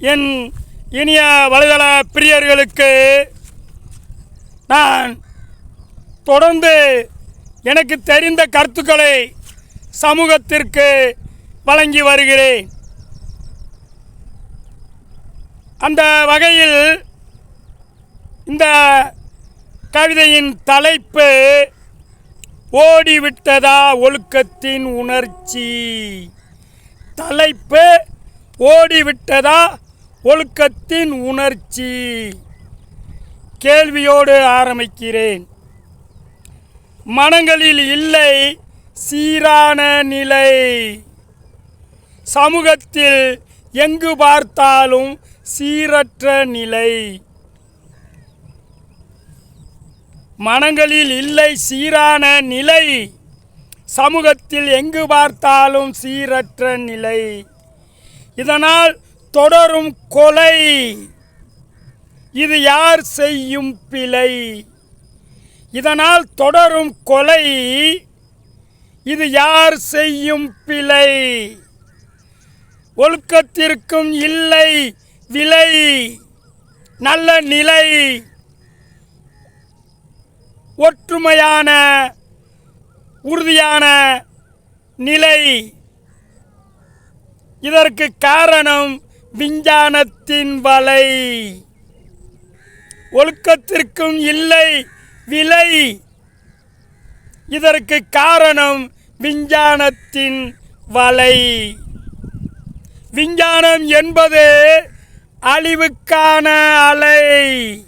என் இனிய வலைதள பிரியர்களுக்கு நான் தொடர்ந்து எனக்கு தெரிந்த கருத்துக்களை சமூகத்திற்கு வழங்கி வருகிறேன். அந்த வகையில் இந்த கவிதையின் தலைப்பு ஓடிவிட்டதா ஒழுக்கத்தின் உணர்ச்சி? தலைப்பு ஓடிவிட்டதா ஒழுக்கத்தின் உணர்ச்சி. கேள்வியோடு ஆரம்பிக்கிறேன். மனங்களில் இல்லை சீரான நிலை. சமூகத்தில் எங்கு பார்த்தாலும் சீரற்ற நிலை. மனங்களில் இல்லை சீரான நிலை. சமூகத்தில் எங்கு பார்த்தாலும் சீரற்ற நிலை. இதனால் தொடரும் கொலை. இது யார் செய்யும் பிழை? இதனால் தொடரும் கொலை. இது யார் செய்யும் பிழை? ஒழுக்கத்திற்கும் இல்லை விலை. நல்ல நிலை. ஒற்றுமையான உறுதியான நிலை. இதற்கு காரணம் விஞ்ஞானத்தின் வலை. ஒழுக்கத்திற்கும் இல்லை விலை. இதற்கு காரணம் விஞ்ஞானத்தின் வலை. விஞ்ஞானம் என்பது அழிவுக்கான அலை.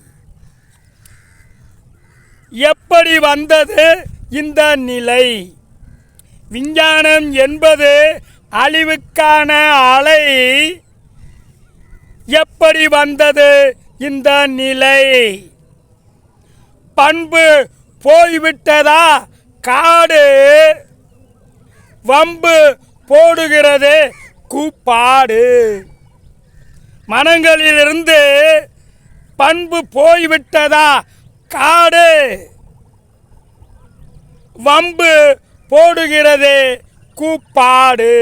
எப்படி வந்தது இந்த நிலை? விஞ்ஞானம் என்பது அழிவுக்கான அலை. எப்படி வந்தது இந்த நிலை. பண்பு போய்விட்டதா? காடு வம்பு போடுகிறது. கூப்பாடு. மனங்களிலிருந்து பண்பு போய்விட்டதா? காடு வம்பு போடுகிறது. கூப்பாடு.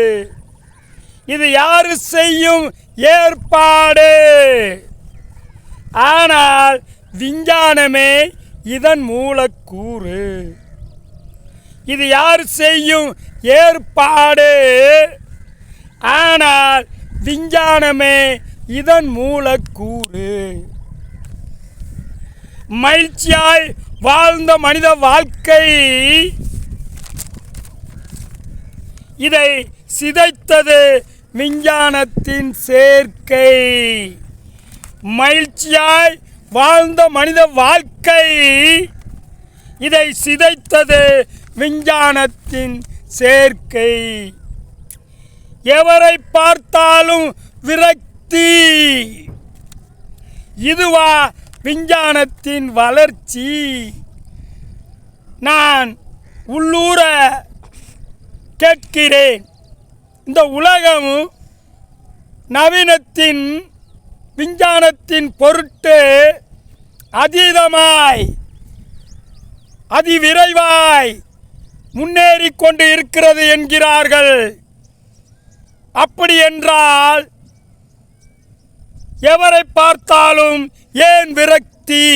இது யாரு செய்யும் ஏற்பாடு. ஆனால் விஞ்ஞானமே இதன் மூலக்கூறு. இது யார் செய்யும் ஏற்பாடு? ஆனால் விஞ்ஞானமே இதன் மூலக்கூறு. மகிழ்ச்சியாய் வாழ்ந்த மனித வாழ்க்கை இதை சிதைத்தது விஞ்ஞானத்தின் சேர்க்கை. மகிழ்ச்சியாய் வாழ்ந்த மனித வாழ்க்கை. இதை சிதைத்தது விஞ்ஞானத்தின் சேர்க்கை. எவரை பார்த்தாலும் விரக்தி. இதுவா விஞ்ஞானத்தின் வளர்ச்சி. நான் உள்ளூர கேட்கிறேன். இந்த உலகம் நவீனத்தின் விஞ்ஞானத்தின் பொருட்டு அதீதமாய் அதிவிரைவாய் முன்னேறி கொண்டு இருக்கிறது என்கிறார்கள். அப்படி என்றால் எவரை பார்த்தாலும் ஏன் விரக்தி?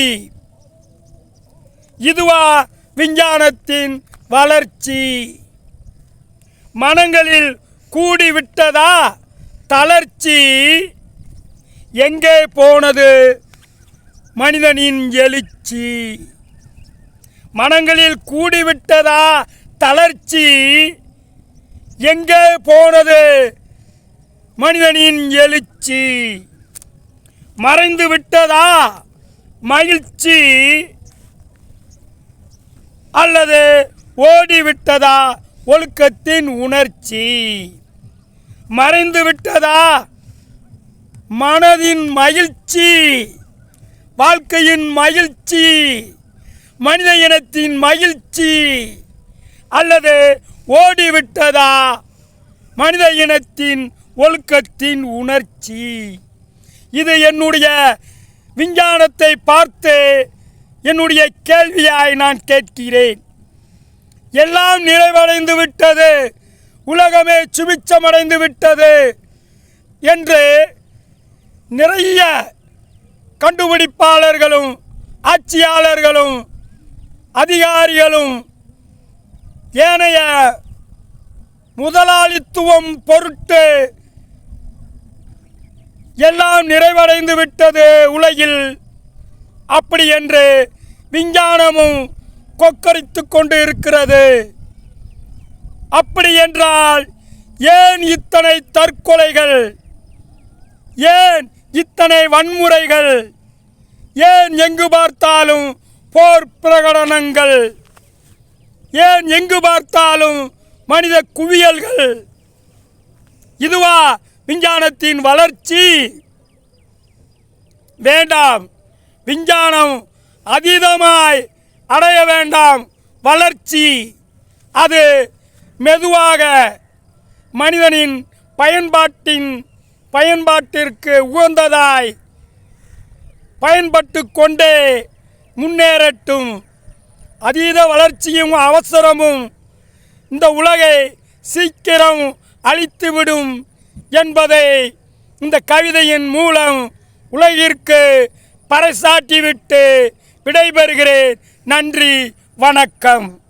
இதுவா விஞ்ஞானத்தின் வளர்ச்சி. மனங்களில் கூடிவிட்டதா? தளர்ச்சி எங்கே போனது? மனிதனின் எழுச்சி. மனங்களில் கூடிவிட்டதா? தளர்ச்சி எங்கே போனது? மனிதனின் எழுச்சி. மறைந்து விட்டதா? மகிழ்ச்சி அல்லது ஓடிவிட்டதா? ஒழுக்கத்தின் உணர்ச்சி. மறைந்து விட்டதா? மனதின் மகிழ்ச்சி வாழ்க்கையின் மகிழ்ச்சி மனித இனத்தின் மகிழ்ச்சி அல்லது ஓடிவிட்டதா? மனித இனத்தின் ஒழுக்கத்தின் உணர்ச்சி. இது என்னுடைய விஞ்ஞானத்தை பார்த்து என்னுடைய கேள்வியாய் நான் கேட்கிறேன். எல்லாம் நிறைவடைந்து விட்டது. உலகமே சுபிச்சமடைந்து விட்டது என்று நிறைய கண்டுபிடிப்பாளர்களும் ஆட்சியாளர்களும் அதிகாரிகளும் ஏனைய முதலாளித்துவம் பொருட்டு எல்லாம் நிறைவடைந்து விட்டது உலகில். அப்படி என்று விஞ்ஞானமும் கொக்கரித்து கொண்டு இருக்கிறது. அப்படி என்றால் ஏன் இத்தனை தற்கொலைகள்? ஏன் இத்தனை வன்முறைகள்? ஏன் எங்கு பார்த்தாலும் போர் பிரகடனங்கள்? ஏன் எங்கு பார்த்தாலும் மனித குவியல்கள்? இதுவா விஞ்ஞானத்தின் வளர்ச்சி? வேண்டாம். விஞ்ஞானம் அதீதமாய் அடைய வேண்டாம். வளர்ச்சி. அது மெதுவாக மனிதனின் பயன்பாட்டின் பயன்பாட்டிற்கு உகந்ததாய் பயன்பட்டு கொண்டே முன்னேறட்டும். அதீத வளர்ச்சியும் அவசரமும் இந்த உலகை சீக்கிரம் அழித்துவிடும் என்பதை இந்த கவிதையின் மூலம் உலகிற்கு பறைசாற்றிவிட்டு விடைபெறுகிறேன். நன்றி வணக்கம்.